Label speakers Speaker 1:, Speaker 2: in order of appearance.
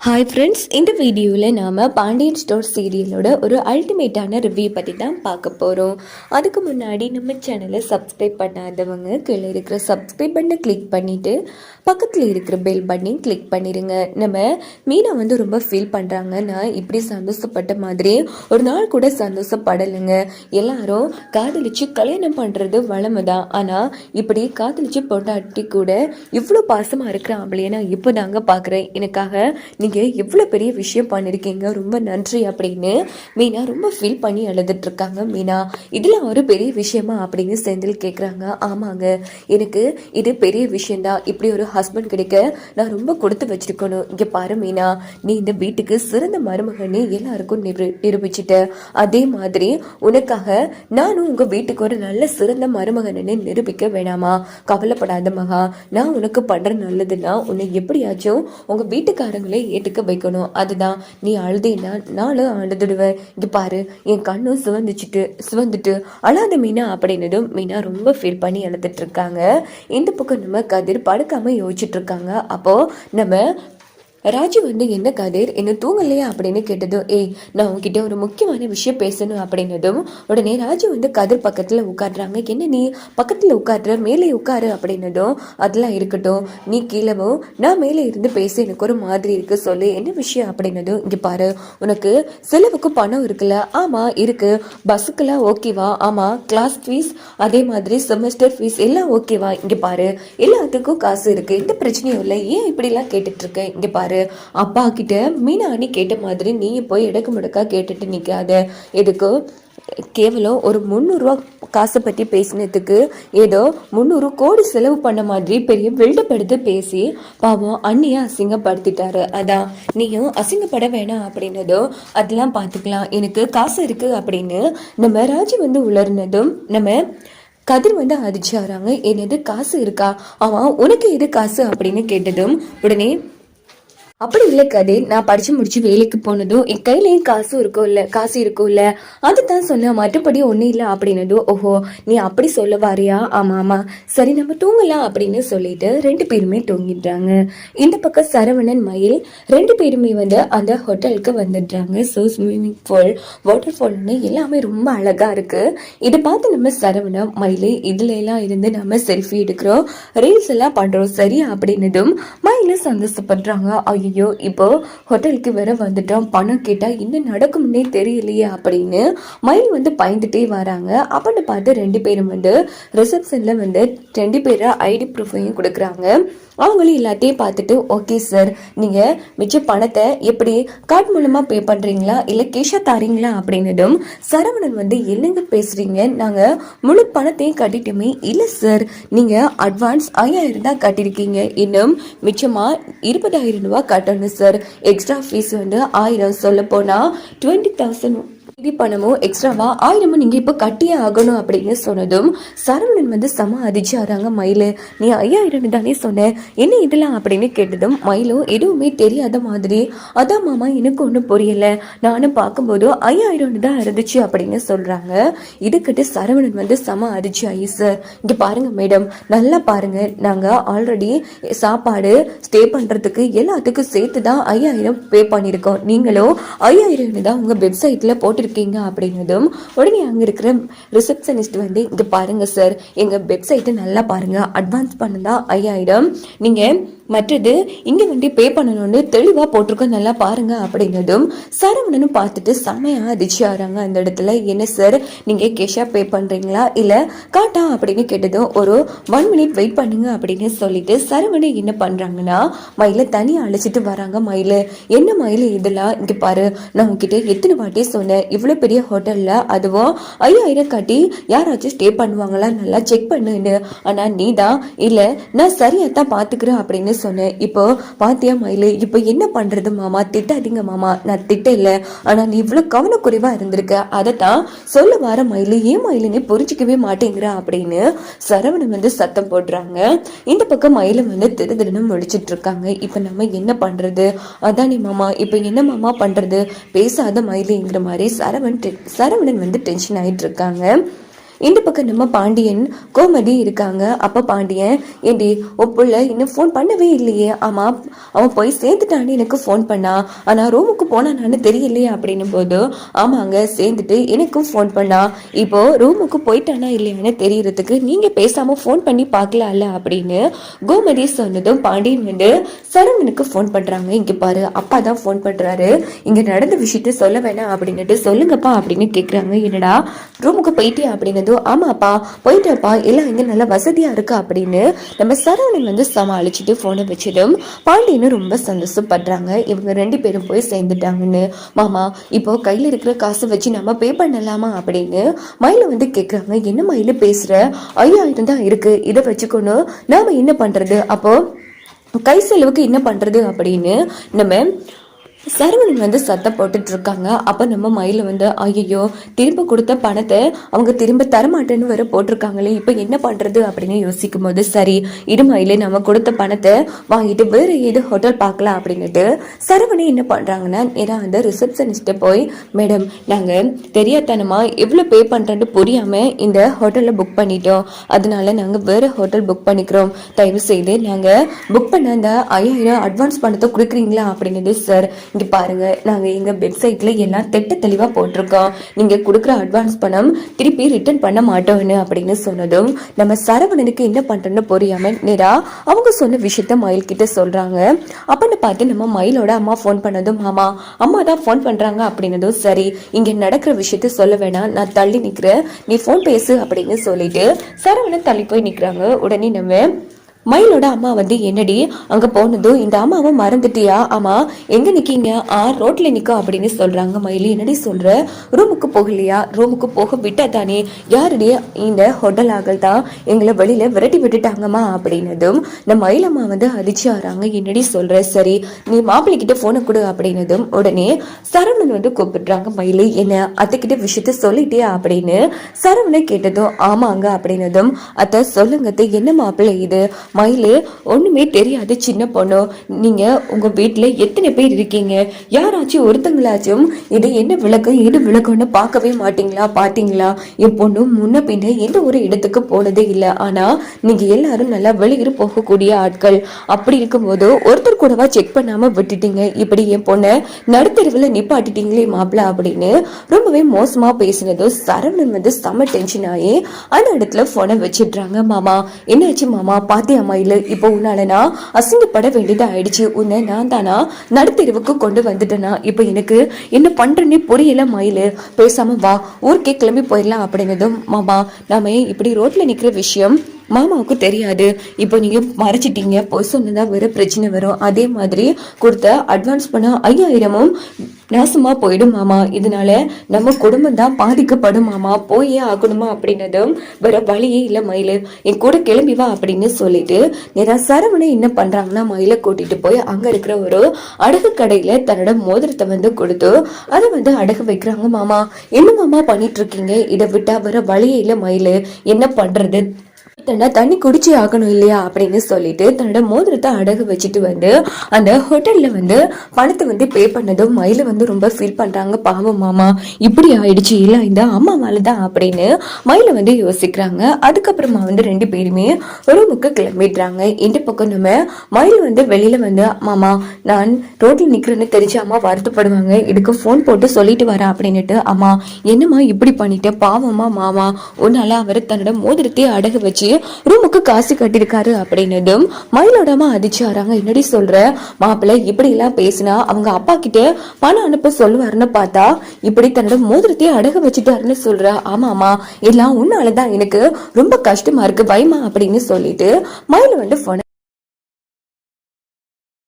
Speaker 1: Hi friends இந்த வீடியோவில் நாம் பாண்டியன் ஸ்டோர் சீரியலோட ஒரு அல்டிமேட்டான ரிவ்யூ பற்றி தான் பார்க்க போகிறோம் அதுக்கு முன்னாடி நம்ம சேனலை சப்ஸ்கிரைப் பண்ணாதவங்க கீழே இருக்கிற சப்ஸ்கிரைப் பண்ணை கிளிக் பண்ணிவிட்டு பக்கத்தில் இருக்கிற பெல் பட்டனையும் கிளிக் பண்ணிடுங்க நம்ம மீனா வந்து ரொம்ப ஃபீல் பண்ணுறாங்க நான் இப்படி சந்தோஷப்பட்ட மாதிரி ஒரு நாள் கூட சந்தோஷப்படலைங்க. எல்லாரும் காதலிச்சு கல்யாணம் பண்ணுறது வளமை தான் ஆனால் இப்படி காதலிச்சு பொண்டாட்டி கூட இவ்வளோ பாசமாக இருக்கிற ஆம்பளையை நான் இப்போ தாங்க பார்க்குறேன் எனக்காக நீங்கள் எவ்வளோ பெரிய விஷயம் பண்ணியிருக்கீங்க ரொம்ப நன்றி அப்படின்னு மீனா ரொம்ப ஃபீல் பண்ணி அழுதுட்ருக்காங்க மீனா இதில் ஒரு பெரிய விஷயமா அப்படின்னு செந்தில் கேட்குறாங்க ஆமாங்க எனக்கு இது பெரிய விஷயந்தான் இப்படி ஒரு ஹஸ்பண்ட் கிடைக்க நான் ரொம்ப கொடுத்து வச்சிருக்கணும். இங்கே பாரு மீனா நீ இந்த வீட்டுக்கு சிறந்த மருமகன்னு எல்லாருக்கும் நிரு நிரூபிச்சிட்ட. அதே மாதிரி உனக்காக நானும் உங்கள் வீட்டுக்கு ஒரு நல்ல சிறந்த மருமகன்னு நிரூபிக்க வேணாமா? கவலைப்படாத மகா நான் உனக்கு பண்ணுற நல்லதுன்னா உன்னை எப்படியாச்சும் உங்கள் வீட்டுக்காரங்களே ஏற்றுக்க வைக்கணும். அதுதான். நீ அழுதேன்னா நானும் அழுதுடுவேன் இங்கே பாரு என் கண்ணும் சிவந்துச்சுட்டு சிவந்துட்டு. அழாத மீனா அப்படின்னதும் மீனா ரொம்ப ஃபீல் பண்ணி அழுதுட்டு இருக்காங்க. இந்த பக்கம் நம்ம கதிர் படுக்காமல் யோசிச்சுட்டு இருக்காங்க. அப்போ நம்ம ராஜு வந்து என்ன கதிர்? என்ன தூங்கலையா? அப்படின்னு கேட்டதும் ஏய் நான் உங்ககிட்ட ஒரு முக்கியமான விஷயம் பேசணும் அப்படின்னதும் உடனே ராஜு வந்து கதிர் பக்கத்தில் உட்காடுறாங்க என்ன நீ? பக்கத்தில் உட்காடுற மேலே உட்காரு அப்படின்னதும் அதெல்லாம் இருக்கட்டும். நீ கீழவும் நான் மேலே இருந்து பேச. எனக்கு ஒரு மாதிரி இருக்கு. சொல்லு. என்ன விஷயம்? அப்படின்னதும் இங்கே பாரு. உனக்கு செலவுக்கு பணம் இருக்குல்ல? ஆமாம் இருக்கு. பஸ்ஸுக்கெல்லாம் ஓகேவா ஆமாம் கிளாஸ் ஃபீஸ் அதே மாதிரி செமஸ்டர் ஃபீஸ் எல்லாம் ஓகேவா இங்கே பாரு. எல்லாத்துக்கும் காசு இருக்கு. எந்த பிரச்சனையும் இல்லை. ஏன் இப்படிலாம் கேட்டுட்ருக்கேன் இங்கே பாரு. அப்பா கிட்ட மீனாணி கேட்ட மாதிரி நீ போய் இடக்கு முடக்கா கேட்டுட்டு நிற்காத எதுக்கு? கேவலம் ஒரு முந்நூறுரூவா காசை பற்றி பேசினதுக்கு ஏதோ முந்நூறு கோடி செலவு பண்ண மாதிரி பெரிய பில்டப் எடுத்து பேசி பாவம் அண்ணியை அசிங்கப்படுத்திட்டாரு. அதான் நீயும் அசிங்கப்பட வேணாம் அப்படின்னதும் அதெல்லாம் பார்த்துக்கலாம் எனக்கு காசு இருக்கு அப்படின்னு நம்ம ராஜி வந்து உளர்னதும் நம்ம கதிர் வந்து அதிர்ச்சி ஆகிறாங்க என்னது காசு இருக்கா? அவன் உனக்கு எது காசு? அப்படின்னு கேட்டதும் உடனே அப்படி இல்லை கதை நான் படிச்சு முடிச்சு வேலைக்கு போனதும் என் கையிலயும் காசு இருக்கோ இல்ல காசு இருக்கும் இல்ல. அதுதான் சொன்ன மற்றபடி ஒன்றும் இல்லை அப்படின்னதும் ஓஹோ நீ அப்படி சொல்ல வாரியா? ஆமா ஆமா. சரி நம்ம தூங்கலாம் அப்படின்னு சொல்லிட்டு ரெண்டு பேருமே தூங்கிடுறாங்க. இந்த பக்கம் சரவணன் மயில் ரெண்டு பேருமே வந்து அந்த ஹோட்டலுக்கு வந்துடுறாங்க. ஸோ ஸ்விம்மிங் பூல் வாட்டர் ஃபால்னு எல்லாமே ரொம்ப அழகா இருக்கு. இதை பார்த்து நம்ம சரவணன் மயில் இதுல எல்லாம் இருந்து நம்ம செல்ஃபி எடுக்கிறோம். ரீல்ஸ் எல்லாம் பண்றோம். சரியா? அப்படின்னதும் மயில் சந்தோஷப்படுறாங்க. ஐயோ ஐயோ இப்போ ஹோட்டலுக்கு வேற வந்துட்டோம். பணம் கேட்டா என்ன நடக்கும்னே தெரியலையே அப்படின்னு மயில் வந்து பயந்துட்டே வராங்க. அப்படின்னு பார்த்து ரெண்டு பேரும் வந்து ரிசப்ஷன்ல வந்து ரெண்டு பேரும் ஐடி ப்ரூஃபையும் கொடுக்குறாங்க. அவங்களும் எல்லாத்தையும் பார்த்துட்டு ஓகே சார் நீங்கள் மிச்ச பணத்தை எப்படி கார்டு மூலமாக பே பண்ணுறீங்களா இல்லை கேஷாக தாரீங்களா? அப்படின்னதும் சரவணன் வந்து என்னங்க பேசுகிறீங்க நாங்கள் முழு பணத்தையும் கட்டிட்டோமே. இல்லை சார் நீங்கள் அட்வான்ஸ் ஐயாயிரம் தான் கட்டியிருக்கீங்க. இன்னும் மிச்சமாக இருபதாயிரம் ரூபா கட்டணும் சார் எக்ஸ்ட்ரா ஃபீஸ் வந்து ஆயிரம். சொல்ல போனால் டுவெண்ட்டி தௌசண்ட் நிதி பணமும் எக்ஸ்ட்ராவா ஆயிரமும் நீங்க இப்ப கட்டியே ஆகணும் அப்படின்னு சொன்னதும் சரவணன் வந்து சம அதிர்ச்சாராங்க மயிலு. நீ ஐயாயிரம் தானே சொன்ன என்ன இதெல்லாம் அப்படின்னு கேட்டதும் மயிலும் எதுவுமே தெரியாத மாதிரி அதான் மாமா எனக்கு ஒன்றும் புரியல. நானும் பார்க்கும்போது ஐயாயிரம் தான் இருந்துச்சு அப்படின்னு சொல்றாங்க. இதுக்கிட்ட சரவணன் வந்து சம அதிர்ச்சி ஆகி சார் இங்க பாருங்க மேடம் நல்லா பாருங்க. நாங்க ஆல்ரெடி சாப்பாடு ஸ்டே பண்றதுக்கு எல்லாத்துக்கும் சேர்த்து தான் ஐயாயிரம் பே பண்ணியிருக்கோம். நீங்களும் ஐயாயிரம் தான் உங்க வெப்சைட்ல இருக்கீங்க அப்படின்னதும் உடனே அங்கே இருக்கிற ரிசப்ஷனிஸ்ட் வந்து இங்கே பாருங்கள் சார் எங்கள் வெப்சைட்டை நல்லா பாருங்கள் அட்வான்ஸ் பண்ணுதா ஐயாயிரம். நீங்கள் மற்றது இங்கே வந்து பே பண்ணணும்னு தெளிவாக போட்டிருக்கோம். நல்லா பாருங்க அப்படின்னதும் சரவணனும் பார்த்துட்டு செமையாக அதிர்ச்சி ஆகிறாங்க அந்த இடத்துல என்ன சார் நீங்கள் கேஷாக பே பண்ணுறீங்களா இல்லை காட்டா அப்படின்னு கேட்டதும் ஒரு ஒன் மினிட் வெயிட் பண்ணுங்க அப்படின்னு சொல்லிட்டு சரவணன் என்ன பண்ணுறாங்கன்னா மயில தனியாக அழைச்சிட்டு வராங்க. மயில் என்ன மயில் இதெல்லாம்? இங்கே பாரு நான் உங்ககிட்ட எத்தனை வாட்டி சொன்னேன். இவ்வளோ பெரிய ஹோட்டலில் அதுவும் ஐயாயிரம் கட்டி யாராச்சும் ஸ்டே பண்ணுவாங்களா? நல்லா செக் பண்ணுன்னு. ஆனால் நீ தான் இல்லை நான் சரியாக தான் பார்த்துக்கிறேன் அப்படின்னு சொன்னேன். இப்போ பாத்தியா மயிலு இப்போ என்ன பண்றது மாமா? திட்டாதீங்க மாமா. நான் திட்ட இல்லை ஆனா நீ இவ்வளவு கவனக்குறைவா இருந்திருக்க. அதை தான் சொல்ல வர மயிலு ஏன் மயிலு புரிஞ்சிக்கவே மாட்டேங்கிற? அப்படின்னு சரவணன் வந்து சத்தம் போடுறாங்க. இந்த பக்கம் மயில வந்து திரு திருன்னு முடிச்சிட்டு இருக்காங்க இப்போ நம்ம என்ன பண்றது? அதானே மாமா. இப்போ என்ன மாமா பண்றது? பேசாத மயிலுங்கிற மாதிரி சரவணன் சரவணன் வந்து டென்ஷன் ஆயிட்டு இருக்காங்க இந்த பக்கம் நம்ம பாண்டியன் கோமதி இருக்காங்க. அப்போ பாண்டியன் ஏண்டி ஒப்புள்ள இன்னும் ஃபோன் பண்ணவே இல்லையே. ஆமாம் அவன் போய் சேர்ந்துட்டான்னு எனக்கு ஃபோன் பண்ணா. ஆனால் ரூமுக்கு போனானான்னு தெரியலையே அப்படின்னும் போது ஆமாங்க சேர்ந்துட்டு எனக்கும் ஃபோன் பண்ணா. இப்போ ரூமுக்கு போயிட்டானா இல்லையான்னு தெரியறதுக்கு நீங்கள் பேசாமல் ஃபோன் பண்ணி பார்க்கலாம்ல அப்படின்னு கோமதி சொன்னதும் பாண்டியன் வந்து சரவணனுக்கு ஃபோன் பண்ணுறாங்க இங்கே பாரு அப்பா தான் ஃபோன் பண்ணுறாரு இங்கே நடந்த விஷயத்த சொல்ல வேணாம் அப்படின்னுட்டு சொல்லுங்கப்பா அப்படின்னு கேட்குறாங்க என்னடா ரூமுக்கு போயிட்டியா? அப்படின்னதும் ஆமாப்பா போயிட்டேப்பா எல்லாம் இங்கே நல்லா வசதியாக இருக்கு அப்படின்னு நம்ம சரவணன் வந்து சமாளிச்சுட்டு ஃபோனை வச்சிடும். பாண்டியனும் ரொம்ப சந்தோஷப்படுறாங்க. இவங்க ரெண்டு பேரும் போய் சேர்ந்துட்டாங்கன்னு. மாமா இப்போ கையில் இருக்கிற காசை வச்சு நம்ம பே பண்ணலாமா அப்படின்னு மயில வந்து கேட்குறாங்க என்ன மயில பேசுகிற ஐயாயிரம் தான் இருக்குது இதை வச்சுக்கணும் நாம் என்ன பண்ணுறது அப்போது கை செலவுக்கு என்ன பண்ணுறது அப்படின்னு நம்ம சரவணன் வந்து சத்தம் போட்டுட்டு இருக்காங்க அப்ப நம்ம மயில வந்து ஐயோ திரும்ப கொடுத்த பணத்தை அவங்க திரும்ப தரமாட்டேன்னு வேற போட்டிருக்காங்களே. இப்ப என்ன பண்றது? அப்படின்னு யோசிக்கும் போது சரி இரு மயில நம்ம கொடுத்த பணத்தை வாங்கிட்டு வேற ஏது ஹோட்டல் பார்க்கலாம். அப்படின்னுட்டு சரவணி என்ன பண்றாங்கன்னா நேரா வந்து ரிசப்ஷனிஸ்ட போய் மேடம் நாங்க தெரியாதனமா எவ்வளவு பே பண்றேன்னு புரியாம இந்த ஹோட்டல்ல புக் பண்ணிட்டோம். அதனால நாங்க வேற ஹோட்டல் புக் பண்ணிக்கிறோம். தயவு செய்து நாங்க புக் பண்ண அந்த ஐயாயிரம் அட்வான்ஸ் பணத்தை கொடுக்குறீங்களா? அப்படின்னது சார் இங்கே பாருங்கள் நாங்கள் எங்கள் வெப்சைட்டில் எல்லாம் திட்ட தெளிவாக போட்டிருக்கோம். நீங்கள் கொடுக்குற அட்வான்ஸ் பணம் திருப்பி ரிட்டர்ன் பண்ண மாட்டோம்னு அப்படின்னு சொன்னதும் நம்ம சரவணனுக்கு என்ன பண்ணுறோன்னு புரியாமல் நேரா அவங்க சொன்ன விஷயத்த மயில் கிட்ட சொல்கிறாங்க அப்பன்னு பார்த்து நம்ம மயிலோட அம்மா ஃபோன் பண்ணதும் ஆமாம் அம்மா தான் ஃபோன் பண்ணுறாங்க அப்படின்னதும் சரி. இங்கே நடக்கிற விஷயத்த சொல்ல வேணாம். நான் தள்ளி நிற்கிறேன் நீ ஃபோன் பேசு அப்படின்னு சொல்லிட்டு சரவணன் தள்ளி போய் நிற்கிறாங்க உடனே நம்ம மயிலோட அம்மா வந்து என்னடி அங்க போனதும் இந்த அம்மாவை மறந்துட்டியா? ஆமா எங்க நிக்கீங்க? ஆ ரோட்ல நிக்கோ அப்படின்னு சொல்றாங்க மயில். என்னடி சொல்ற? ரூமுக்கு போகலையா? ரூமுக்கு போக விட்டா தானே யாருடைய இந்த ஹோட்டல் ஆகல் தான் எங்களை வெளியில விரட்டி விட்டுட்டாங்கம்மா அப்படின்னதும் இந்த மயில் அம்மா வந்து அதிர்ச்சி ஆறாங்க. என்னடி சொல்ற? சரி நீ மாப்பிள்ளை கிட்ட போனை கொடு அப்படின்னதும் உடனே சரவணன் வந்து கூப்பிடுறாங்க. மயிலு என்ன அத்தைக்கிட்ட விஷயத்த சொல்லிட்டியா? அப்படின்னு சரவணன் கேட்டதும் ஆமாங்க அப்படின்னதும் அத்தை சொல்லுங்க அத்தை, என்ன மாப்பிள்ளை இது? மயிலு ஒண்ணுமே தெரியாது சின்ன பொண்ணு. நீங்க உங்க வீட்டுல எத்தனை பேர் இருக்கீங்க? யாராச்சும் ஒருத்தங்களாச்சும் இது என்ன விளக்கம் எது விளக்கம்னு பார்க்கவே மாட்டீங்களா? பாத்தீங்களா? என் பொண்ணு முன்ன பின்ன எந்த ஒரு இடத்துக்கு போனதே இல்லை. ஆனா நீங்க எல்லாரும் நல்லா வெளியூர் போகக்கூடிய ஆட்கள். அப்படி இருக்கும்போது ஒருத்தர் கூடவா செக் பண்ணாம விட்டுட்டீங்க. இப்படி என் பொண்ணை நடுத்தருவில் நிப்பாட்டிட்டீங்களே மாப்பிள்ள அப்படின்னு ரொம்பவே மோசமா பேசினதும் சரவணன் வந்து செம டென்ஷன் ஆகி அந்த இடத்துல போனை வச்சிடுறாங்க மாமா. என்னாச்சு மாமா? பாத்தியா மயில் இப்போ உன்னால நான் அசிங்கப்பட வேண்டியது ஆயிடுச்சு உன்னை நான் தானா நடுத்தெருவுக்கு கொண்டு வந்துட்டேனா? இப்போ எனக்கு என்ன பண்றேன்னே புரியல மயில் பேசாம வா. ஊருக்கே கிளம்பி போயிடலாம் அப்படின்னதும் மாமா நாம இப்படி ரோட்ல நிக்கிற விஷயம்? மாமாவுக்கு தெரியாது. இப்போ நீங்கள் மறைச்சிட்டீங்க. பொய் சொன்னதாக வேறு பிரச்சனை வரும். அதே மாதிரி கொடுத்த அட்வான்ஸ் பண்ண ஐயாயிரமும் நாசமாக போயிடும் மாமா. இதனால நம்ம குடும்பம் தான் பாதிக்கப்படும் மாமா. போயே ஆகணுமா அப்படின்னதும் வேற வழியே இல்லை மயிலு. என் கூட கிளம்பி வா அப்படின்னு சொல்லிட்டு நேரா சரவணை என்ன பண்ணுறாங்கன்னா மயிலை கூட்டிட்டு போய் அங்கே இருக்கிற ஒரு அடகு கடையில் தன்னோட மோதிரத்தை வந்து கொடுத்து அதை வந்து அடகு வைக்கிறாங்க மாமா. என்ன மாமா பண்ணிட்டு இருக்கீங்க? இதை விட்டா வர வழியே இல்லை மயிலு. என்ன பண்றது? தன்னை தண்ணி குடிச்சே ஆகணும் இல்லையா அப்படின்னு சொல்லிட்டு தன்னோட மோதிரத்தை அடகு வச்சுட்டு வந்து அந்த ஹோட்டல்ல வந்து பணத்தை வந்து பே பண்ணதும் மயில வந்து ரொம்ப ஃபீல் பண்றாங்க. பாவம் மாமா இப்படி ஆயிடுச்சு. இல்ல இந்த அம்மா தான் அப்படின்னு மயில வந்து யோசிக்கிறாங்க. அதுக்கப்புறமா வந்து ரெண்டு பேருமே ரூமுக்கு கிளம்பிடுறாங்க. இந்த பக்கம் நம்ம மயில் வந்து வெளியில வந்து மாமா நான் ரோட்டில் நிக்கிறேன்னு தெரிஞ்சு அம்மா வருத்தப்படுவாங்க. இதுக்கு ஃபோன் போட்டு சொல்லிட்டு வரேன் அப்படின்னுட்டு அம்மா என்னம்மா இப்படி பண்ணிட்ட? பாவமா மாமா. உன்னால அவர் தன்னோட மோதிரத்தையே அடகு வச்சு ரூமுக்கு காசு கட்டியிருக்காரு அப்படின்னதும் மயிலோடமா அதிர்ச்சி ஆறாங்க. என்னடி சொல்ற? மாப்பிள்ளை இப்படி எல்லாம் பேசினா அவங்க அப்பா கிட்ட பணம் அனுப்ப சொல்லுவாருன்னு பார்த்தா இப்படி தன்னோட மோதிரத்தையே அடகு வச்சுட்டாருன்னு சொல்ற. ஆமாமா எல்லாம் உன்னாலதான் எனக்கு ரொம்ப கஷ்டமா இருக்கு பயமா அப்படின்னு சொல்லிட்டு மயில் வந்து போன